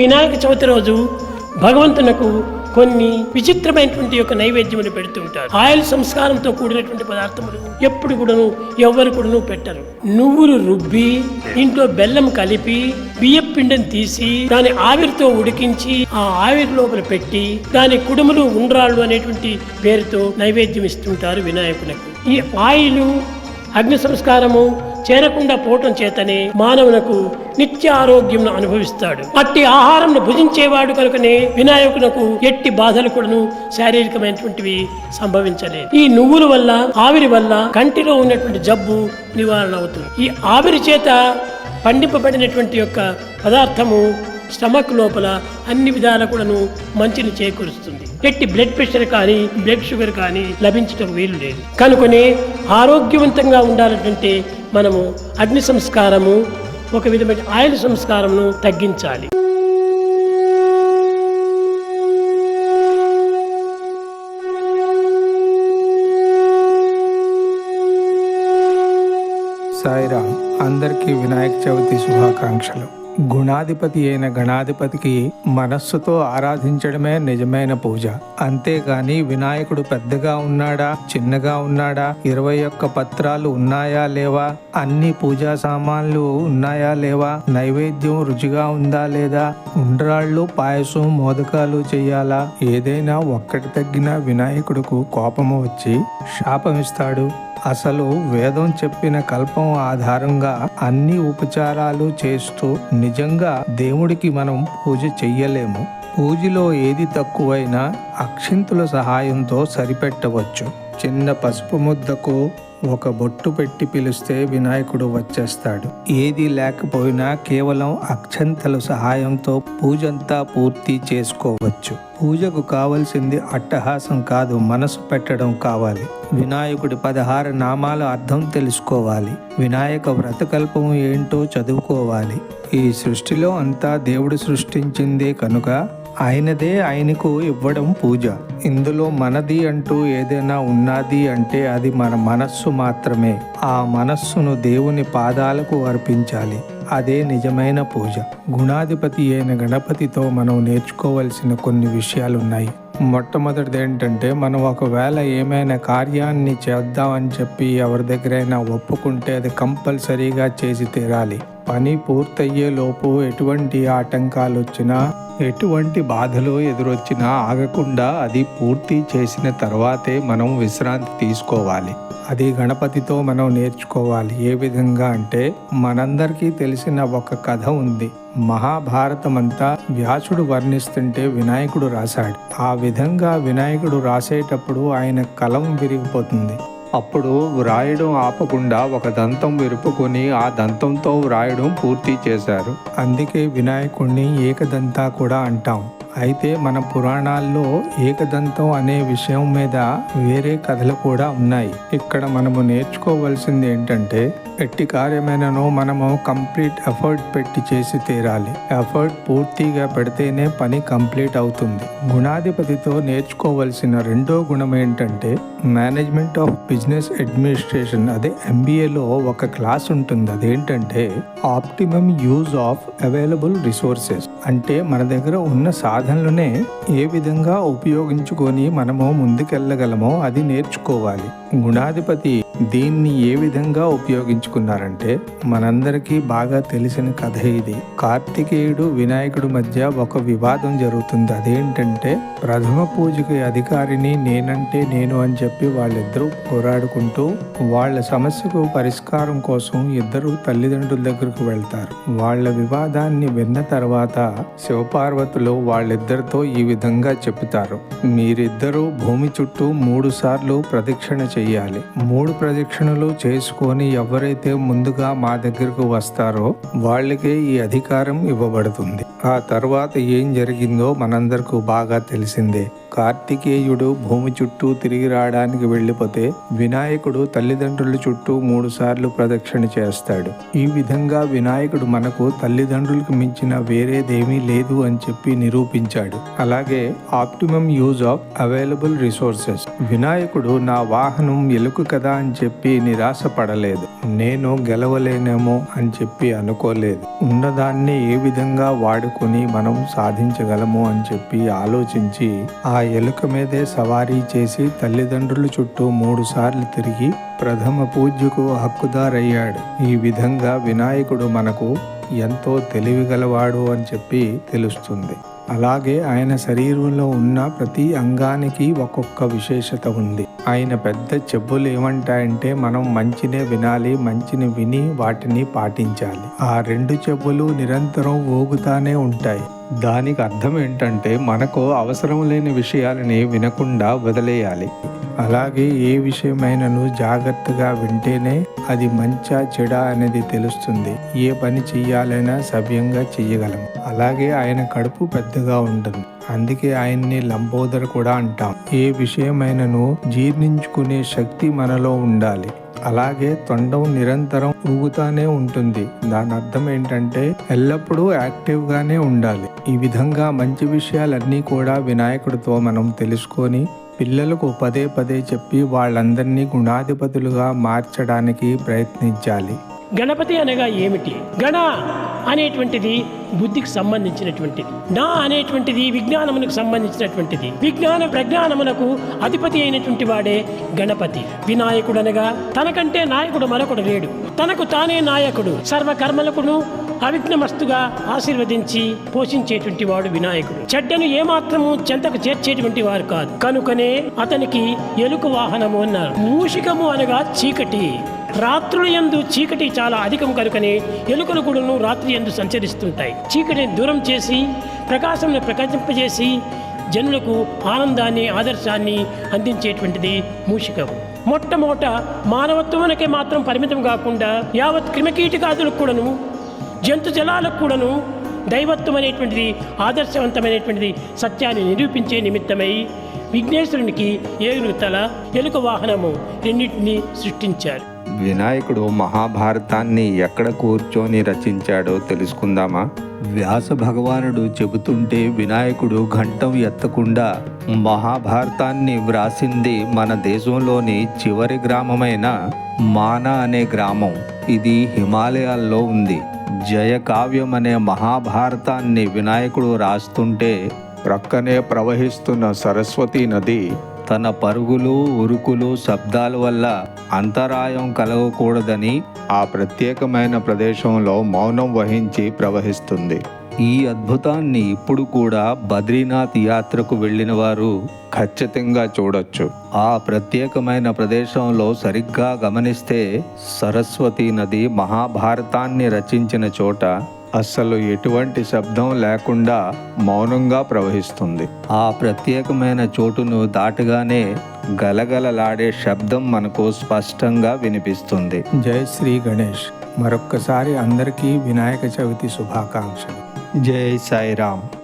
వినాయక చవితి రోజు భగవంతునకు కొన్ని విచిత్రమైనటువంటి యొక్క నైవేద్యములు పెడుతూ ఉంటారు. ఆయిల్ సంస్కారంతో కూడినటువంటి పదార్థములు ఎప్పుడు కూడాను ఎవ్వరు కూడాను పెట్టరు. నువ్వులు రుబ్బి ఇంట్లో బెల్లం కలిపి బియ్యపిండం పిండిని తీసి దాని ఆవిరితో ఉడికించి ఆ ఆవిరి లోపల పెట్టి దాని కుడుములు ఉండ్రాళ్ళు అనేటువంటి పేరుతో నైవేద్యం ఇస్తుంటారు వినాయకునికి. ఈ ఆయిలు అగ్ని సంస్కారము చేరకుండా పోవటం చేతనే మానవునకు నిత్య ఆరోగ్యం అనుభవిస్తాడు. అట్టి ఆహారంను భుజించేవాడు కనుకనే వినాయకునకు ఎట్టి బాధలు కూడాను శారీరకమైనటువంటివి సంభవించలేదు. ఈ నువ్వుల వల్ల ఆవిరి వల్ల కంటిలో ఉన్నటువంటి జబ్బు నివారణ అవుతుంది. ఈ ఆవిరి చేత పండింపబడినటువంటి యొక్క పదార్థము స్టమక్ లోపల అన్ని విధాల కూడాను మంచిని చేకూరుస్తుంది. ఎట్టి బ్లడ్ ప్రెషర్ కానీ బ్లడ్ షుగర్ కానీ లభించడం వీలు లేదు. కనుకొని ఆరోగ్యవంతంగా ఉండాలంటే మనము అగ్ని సంస్కారము ఒక విధమైన ఆయిల్ సంస్కారమును తగ్గించాలి. సాయిరామ్ అందరికీ వినాయక చవితి శుభాకాంక్షలు. గుణాధిపతి అయిన గణాధిపతికి మనస్సుతో ఆరాధించడమే నిజమైన పూజ. అంతేగాని వినాయకుడు పెద్దగా ఉన్నాడా చిన్నగా ఉన్నాడా ఇరవై ఒక్క పత్రాలు ఉన్నాయా లేవా అన్ని పూజా సామాన్లు ఉన్నాయా లేవా నైవేద్యం రుచిగా ఉందా లేదా ఉండ్రాళ్ళు పాయసం మోదకాలు చేయాలా ఏదైనా ఒక్కటి తగ్గిన వినాయకుడుకు కోపము వచ్చి శాపమిస్తాడు అసలు వేదం చెప్పిన కల్పం ఆధారంగా అన్ని ఉపచారాలు చేస్తూ నిజంగా దేవుడికి మనం పూజ చెయ్యలేము. పూజలో ఏది తక్కువైనా అక్షింతుల సహాయంతో సరిపెట్టవచ్చు. చిన్న పసుపు ముద్దకు ఒక బొట్టు పెట్టి పిలిస్తే వినాయకుడు వచ్చేస్తాడు. ఏది లేకపోయినా కేవలం అక్షంతల సహాయంతో పూజంతా పూర్తి చేసుకోవచ్చు. పూజకు కావలసింది అట్టహాసం కాదు మనసు పెట్టడం కావాలి. వినాయకుడి పదహారు నామాల అర్థం తెలుసుకోవాలి. వినాయక వ్రతకల్పం ఏంటో చదువుకోవాలి. ఈ సృష్టిలో అంతా దేవుడు సృష్టించిందే కనుక ఆయనదే ఆయనకు ఇవ్వడం పూజ. ఇందులో మనది అంటూ ఏదైనా ఉన్నది అంటే అది మన మనస్సు మాత్రమే. ఆ మనస్సును దేవుని పాదాలకు అర్పించాలి. అదే నిజమైన పూజ. గుణాధిపతి అయిన గణపతితో మనం నేర్చుకోవలసిన కొన్ని విషయాలున్నాయి. మొట్టమొదటిది ఏంటంటే మనం ఒకవేళ ఏమైనా కార్యాన్ని చేద్దామని చెప్పి ఎవరి దగ్గరైనా ఒప్పుకుంటే అది కంపల్సరీగా చేసి తీరాలి. పని పూర్తయ్యేలోపు ఎటువంటి ఆటంకాలు వచ్చినా ఎటువంటి బాధలు ఎదురొచ్చినా ఆగకుండా అది పూర్తి చేసిన తర్వాతే మనం విశ్రాంతి తీసుకోవాలి. అది గణపతితో మనం నేర్చుకోవాలి. ఏ విధంగా అంటే మనందరికీ తెలిసిన ఒక కథ ఉంది. మహాభారతం అంతా వ్యాసుడు వర్ణిస్తుంటే వినాయకుడు రాశాడు. ఆ విధంగా వినాయకుడు రాసేటప్పుడు ఆయన కలం విరిగిపోతుంది. అప్పుడు వ్రాయడం ఆపకుండా ఒక దంతం విరుపుకొని ఆ దంతంతో వ్రాయడం పూర్తి చేశారు. అందుకే వినాయకుడిని ఏకదంతా కూడా అంటాం. అయితే మన పురాణాల్లో ఏకదంతం అనే విషయం మీద వేరే కథలు కూడా ఉన్నాయి. ఇక్కడ మనము నేర్చుకోవాల్సింది ఏంటంటే ఎట్టి కార్యమైనను మనము కంప్లీట్ ఎఫర్ట్ పెట్టి చేసి తీరాలి. ఎఫర్ట్ పూర్తిగా పెడితేనే పని కంప్లీట్ అవుతుంది. గుణాధిపతితో నేర్చుకోవలసిన రెండో గుణం ఏంటంటే మేనేజ్మెంట్ ఆఫ్ బిజినెస్ అడ్మినిస్ట్రేషన్ అదే ఎంబీఏలో ఒక క్లాస్ ఉంటుంది. అదేంటంటే optimum use of available resources. అంటే మన దగ్గర ఉన్న సాధనలనే ఏ విధంగా ఉపయోగించుకొని మనము ముందుకెళ్ళగలమో అది నేర్చుకోవాలి. గుణాధిపతి దీన్ని ఏ విధంగా ఉపయోగించుకున్నారంటే మనందరికీ బాగా తెలిసిన కథ ఇది. కార్తికేయుడు వినాయకుడు మధ్య ఒక వివాదం జరుగుతుంది. అదేంటంటే ప్రథమ పూజకి అధికారిని నేనంటే నేను అని చెప్పి వాళ్ళిద్దరూ పోరాడుకుంటూ వాళ్ళ సమస్యకు పరిష్కారం కోసం ఇద్దరు తల్లిదండ్రుల దగ్గరకు వెళ్తారు. వాళ్ళ వివాదాన్ని విన్న తర్వాత శివపార్వతులు వాళ్ళిద్దరితో ఈ విధంగా చెప్తారు మీరిద్దరూ భూమి చుట్టూ మూడు సార్లు ప్రదక్షిణ చెయ్యాలి. మూడు ప్రదక్షిణలు చేసుకొని ఎవరైతే ముందుగా మా దగ్గరకు వస్తారో వాళ్ళకే ఈ అధికారం ఇవ్వబడుతుంది. ఆ తర్వాత ఏం జరిగిందో మనందరకు బాగా తెలిసిందే. కార్తికేయుడు భూమి చుట్టూ తిరిగి రావడానికి వెళ్ళిపోతే వినాయకుడు తల్లిదండ్రుల చుట్టూ మూడు సార్లు ప్రదక్షిణ చేస్తాడు. ఈ విధంగా వినాయకుడు మనకు తల్లిదండ్రులకు మించిన వేరేదేమీ లేదు అని చెప్పి నిరూపించాడు. అలాగే optimum use of available resources. వినాయకుడు నా వాహనం ఎలుక కదా అని చెప్పి నిరాశ పడలేదు నేను గెలవలేనేమో అని చెప్పి అనుకోలేదు. ఉన్నదాన్ని ఏ విధంగా వాడుకొని మనం సాధించగలము అని చెప్పి ఆలోచించి ఆ ఆ ఎలుక మీదే సవారీ చేసి తల్లిదండ్రుల చుట్టూ మూడు సార్లు తిరిగి ప్రథమ పూజ్యకు హక్కుదారయ్యాడు. ఈ విధంగా వినాయకుడు మనకు ఎంతో తెలివిగలవాడు అని చెప్పి తెలుస్తుంది. అలాగే ఆయన శరీరంలో ఉన్న ప్రతి అంగానికి ఒక్కొక్క విశేషత ఉంది. ఆయన పెద్ద చెప్పులు ఏమంటాయంటే మనం మంచినే వినాలి మంచిని విని వాటిని పాటించాలి. ఆ రెండు చెప్పులు నిరంతరం ఊగుతానే ఉంటాయి. దానికి అర్థం ఏంటంటే మనకు అవసరం లేని విషయాలని వినకుండా వదిలేయాలి. అలాగే ఏ విషయమైనను జాగ్రత్తగా వింటేనే అది మంచా చెడా అనేది తెలుస్తుంది. ఏ పని చెయ్యాలైనా సవ్యంగా చెయ్యగలం. అలాగే ఆయన కడుపు పెద్దగా ఉంటుంది. అందుకే ఆయన్ని లంబోదర్ కూడా అంటాం. ఏ విషయమైనను జీర్ణించుకునే శక్తి మనలో ఉండాలి. అలాగే తొండం నిరంతరం ఊగుతానే ఉంటుంది. దాని అర్థం ఏంటంటే ఎల్లప్పుడూ యాక్టివ్గానే ఉండాలి. ఈ విధంగా మంచి విషయాలన్నీ కూడా వినాయకుడితో మనం తెలుసుకొని పిల్లలకు పదే పదే చెప్పి వాళ్ళందరినీ గుణాధిపతులుగా మార్చడానికి ప్రయత్నించాలి. గణపతి అనగా ఏమిటి? గణ అనేటువంటిది బుద్ధికి సంబంధించినటువంటిది నా అనేటువంటిది విజ్ఞానమునకు సంబంధించినటువంటిది. విజ్ఞాన ప్రజ్ఞానమునకు అధిపతి అయినటువంటి వాడే గణపతి. వినాయకుడు అనగా తనకంటే నాయకుడు మరొకడు లేడు. తనకు తానే నాయకుడు. సర్వకర్మలకును అవిఘ్నమస్తుగా ఆశీర్వదించి పోషించేటువంటి వాడు వినాయకుడు. చెడ్డను ఏమాత్రము చెంతకు చేర్చేటువంటి వారు కాదు. కనుకనే అతనికి ఎలుక వాహనము అన్నారు. మూషికము అనగా చీకటి. రాత్రుల యందు చీకటి చాలా అధికం కనుకనే ఎలుకలు కూడాను రాత్రి ఎందు సంచరిస్తుంటాయి. చీకటిని దూరం చేసి ప్రకాశంను ప్రకాశింపజేసి జనులకు ఆనందాన్ని ఆదర్శాన్ని అందించేటువంటిది మూషికం మొట్టమొదట మానవత్వానికి మాత్రం పరిమితం కాకుండా యావత్ క్రిమకీటకాదులకు కూడాను జంతు జలాలకు కూడాను దైవత్వం అనేటువంటిది ఆదర్శవంతమైనటువంటిది సత్యాన్ని నిరూపించే నిమిత్తమై విఘ్నేశ్వరునికి ఏలుగు తల ఎలుక వాహనము రెండింటినీ సృష్టించారు. వినాయకుడు మహాభారతాన్ని ఎక్కడ కూర్చొని రచించాడో తెలుసుకుందామా? వ్యాస భగవానుడు చెబుతుంటే వినాయకుడు ఘంటం ఎత్తకుండా మహాభారతాన్ని వ్రాసింది మన దేశంలోని చివరి గ్రామమైన మానా అనే గ్రామం. ఇది హిమాలయాల్లో ఉంది. జయకావ్యం అనే మహాభారతాన్ని వినాయకుడు రాస్తుంటే ప్రక్కనే ప్రవహిస్తున్న సరస్వతి నది తన పరుగులు ఉరుకులు శబ్దాల వల్ల అంతరాయం కలగకూడదని ఆ ప్రత్యేకమైన ప్రదేశంలో మౌనం వహించి ప్రవహిస్తుంది. ఈ అద్భుతాన్ని ఇప్పుడు కూడా బద్రీనాథ్ యాత్రకు వెళ్ళిన వారు ఖచ్చితంగా చూడొచ్చు. ఆ ప్రత్యేకమైన ప్రదేశంలో సరిగ్గా గమనిస్తే సరస్వతి నది మహాభారతాన్ని రచించిన చోట అస్సలు ఎటువంటి శబ్దం లేకుండా మౌనంగా ప్రవహిస్తుంది. ఆ ప్రత్యేకమైన చోటును దాటగానే గలగలలాడే శబ్దం మనకు స్పష్టంగా వినిపిస్తుంది. జై శ్రీ గణేష్. మరొక్కసారి అందరికీ వినాయక చవితి శుభాకాంక్షలు. జై సాయిరామ్.